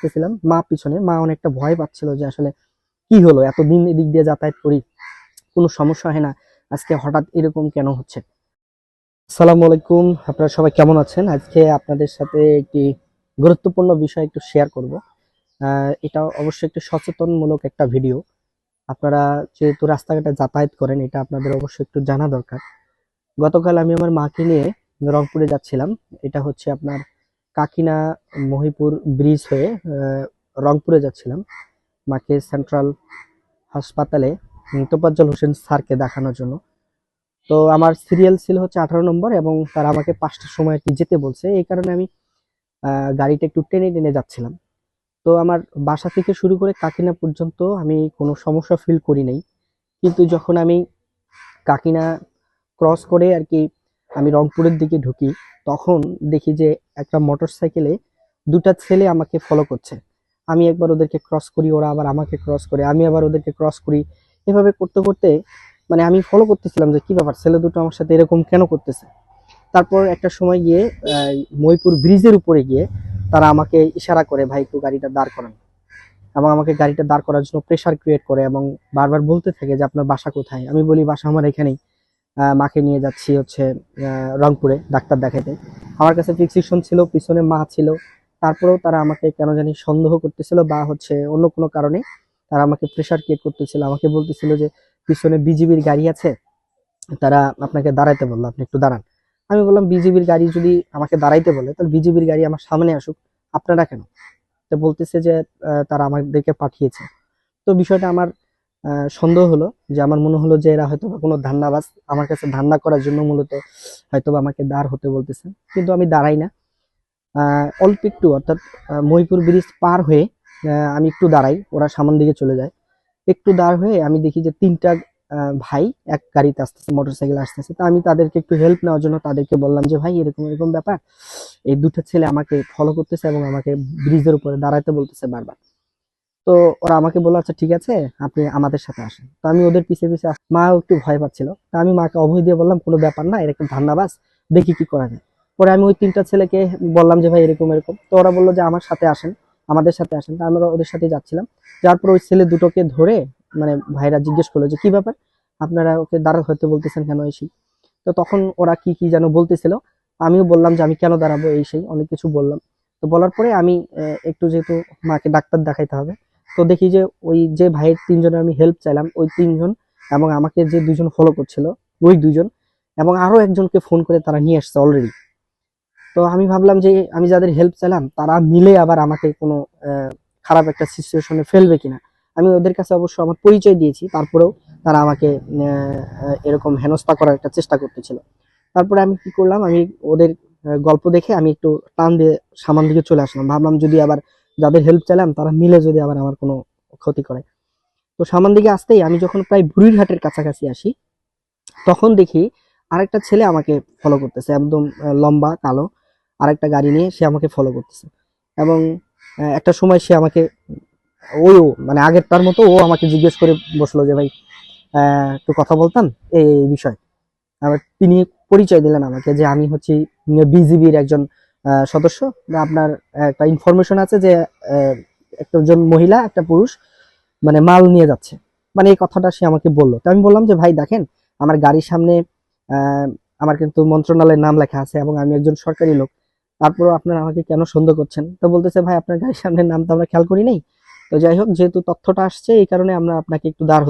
আসতেছিলাম মা পিছনে, মা অনেকটা ভয় পাচ্ছিল যে আসলে কি হলো, এতদিন এদিক দিয়ে যাতায়াত করি, কোনো সমস্যা হয় না, আজকে হঠাৎ এরকম কেন হচ্ছে? আসসালামু আলাইকুম, আপনারা সবাই কেমন আছেন? আজকে আপনাদের সাথে একটি গুরুত্বপূর্ণ বিষয় একটু শেয়ার করব। এটা অবশ্যই একটু সচেতনমূলক একটা ভিডিও আপনারা যেহেতু রাস্তাঘাটে যাতায়াত করেন, এটা আপনাদের অবশ্যই একটু জানা দরকার। গতকাল আমি আমার মাকে নিয়ে রংপুরে যাচ্ছিলাম। এটা হচ্ছে আপনার কাকিনা মহিপুর ব্রিজ হয়ে রংপুরে যাচ্ছিলাম। মাকে সেন্ট্রাল হাসপাতালে উম, তোফাজ্জল হোসেন স্যারকে দেখানোর জন্য। তো আমার সিরিয়াল ছিল হচ্ছে আঠারো নম্বর এবং তারা আমাকে পাঁচটার সময় আর কি যেতে বলছে। এই কারণে আমি গাড়িটা একটু টেনে টেনে যাচ্ছিলাম। তো আমার বাসা থেকে শুরু করে কাকিনা পর্যন্ত আমি কোনো সমস্যা ফিল করি নাই। কিন্তু যখন আমি কাকিনা ক্রস করে আর কি আমি রংপুরের দিকে ঢুকি তখন দেখি যে একটা মোটর সাইকেলে দুটা ছেলে আমাকে ফলো করছে। আমি একবার ওদেরকে ক্রস করি ওরা আবার আমাকে ক্রস করে আমি আবার ওদেরকে ক্রস করি। এভাবে করতে করতে মানে আমি ফলো করতেছিলাম যে কি ব্যাপার ছেলে দুটো আমার সাথে এরকম কেন করতেছে? তারপর একটা সময় গিয়ে আহ, মইপুর ব্রিজের উপরে গিয়ে তারা আমাকে ইশারা করে ভাই একটু গাড়িটা দাঁড় করান। এবং আমাকে গাড়িটা দাঁড় করার জন্য প্রেশার ক্রিয়েট করে এবং বারবার বলতে থাকে যে আপনার বাসা কোথায়? আমি বলি বাসা আমার এখানেই। মাকে নিয়ে যাচ্ছি হচ্ছে রংপুরে ডাক্তার দেখাতে আমার কাছে প্রেসক্রিপশন ছিল, পিছনে মা ছিল। তারপরেও তারা আমাকে কেন জানি সন্দেহ করতেছিল বা হচ্ছে অন্য কোনো কারণে তারা আমাকে প্রেশার ক্রিয়েট করতেছিল। আমাকে বলতেছিল যে, পিছনে বিজিবির গাড়ি আছে, তারা আপনাকে দাঁড়াইতে বলল, আপনি একটু দাঁড়ান। আমি বললাম, বিজিবির গাড়ি যদি আমাকে দাঁড়াইতে বলে, তাহলে বিজিবির গাড়ি আমার সামনে আসুক, আপনারা কেন? তো বলতেছে যে তারা আমাদেরকে পাঠিয়েছে। তো বিষয়টা আমার সন্দেহ হলো যে আমার মনে হলো যে এরা হয়তো কোনো ধান্দাবাজ। আমার কাছে ধান্দা করার জন্য মূলত হয়তো আমাকে দাঁড় হতে বলতেছে। কিন্তু আমি দাঁড়াই না। অল্প একটু, অর্থাৎ মহিপুর ব্রিজ পার হয়ে আমি একটু দাঁড়াই। ওরা সামন দিকে চলে যায়। একটু দাঁড় হয়ে আমি দেখি যে তিনটা ভাই এক গাড়িতে আসতেছে, মোটরসাইকেল আসতেছে। তা আমি তাদেরকে একটু হেল্প নেওয়ার জন্য তাদেরকে বললাম যে, ভাই, এরকম এরকম ব্যাপার। এই দুটো ছেলে আমাকে ফলো করতেছে এবং আমাকে ব্রিজের উপরে দাঁড়াইতে বলতেছে বারবার। তো ওরা আমাকে বলল আচ্ছা ঠিক আছে, আপনি আমাদের সাথে আসেন। তো আমি ওদের পিছে পিছে আস- মাও একটু ভয় পাচ্ছিল। তা আমি মাকে অভয় দিয়ে বললাম, কোনো ব্যাপার না, এরকম ধান্দাবাজ, দেখি কি করা যায়। পরে আমি ওই তিনটা ছেলেকে বললাম যে, ভাই, এরকম এরকম। তো ওরা বলল যে, আমার সাথে আসেন, আমাদের সাথে আসেন। তা আমরা ওদের সাথে যাচ্ছিলাম। যার পর ওই ছেলে দুটোকে ধরে মানে ভাইরা জিজ্ঞেস করল যে, কি ব্যাপার? আপনারা ওকে দাঁড়া হতে বলতেছেন কেন এসি তো তখন ওরা কি কি যেন বলতেছিল। আমিও বললাম যে, আমি কেন দাঁড়াবো এই সেই? অনেক কিছু বললাম। তো বলার পরে আমি একটু যেহেতু মাকে ডাক্তার দেখাইতে হবে তো দেখি যে ওই যে ভাইয়ের তিনজনের আমি হেল্প চাইলাম, ওই তিনজন এবং আমাকে যে দুজন ফলো করছিল, ওই দুজন এবং আরও একজনকে ফোন করে তারা নিয়ে আসছে অলরেডি তো আমি ভাবলাম যে আমি যাদের হেল্প চাইলাম, তারা মিলে আবার আমাকে কোনো খারাপ একটা সিচুয়েশনে ফেলবে কিনা। আমি ওদের কাছে অবশ্য আমার পরিচয় দিয়েছি, তারপরেও তারা আমাকে এরকম হেনস্থা করার একটা চেষ্টা করতেছিল। তারপরে আমি কি করলাম, আমি ওদের গল্প দেখে আমি একটু টান দিয়ে সামান দিকে চলে আসলাম। ভাবলাম যদি আবার যাদের হেল্প চাইলাম, তারা মিলে যদি আবার আমার কোনো ক্ষতি করে। তো সামান দিকে আসতেই আমি যখন প্রায় বুড়িরহাটের কাছাকাছি আসি, তখন দেখি আরেকটা ছেলে আমাকে ফলো করতেছে, একদম লম্বা, কালো। আরেকটা গাড়ি নিয়ে সে আমাকে ফলো করতেছে। এবং একটা সময় সে আমাকে ওই ও মানে আগের তার মতো ও আমাকে জিজ্ঞেস করে বসল যে, ভাই একটু কথা বলতাম? এই বিষয়। আবার তিনি পরিচয় দিলেন আমাকে যে, আমি হচ্ছি বিজিবির একজন সদস্য। আপনার একটা ইনফরমেশন আছে যে একজন মহিলা, একটা পুরুষ মানে মাল নিয়ে যাচ্ছে। মানে এই কথাটা সে আমাকে বলল। তো আমি বললাম যে, ভাই, দেখেন, আমার গাড়ির সামনে আমার কিন্তু মন্ত্রণালয়ের নাম লেখা আছে এবং আমি একজন সরকারি লোক। তারপরেও আপনারা আমাকে কেন সন্দেহ করছেন? তো বলতেছে, ভাই, আপনার গাড়ির সামনে নাম তো আমরা খেয়াল করি নাই। তো যাই হোক, যেহেতু তথ্যটা আসছে, এই কারণে আমরা আপনাকে একটু দাঁড়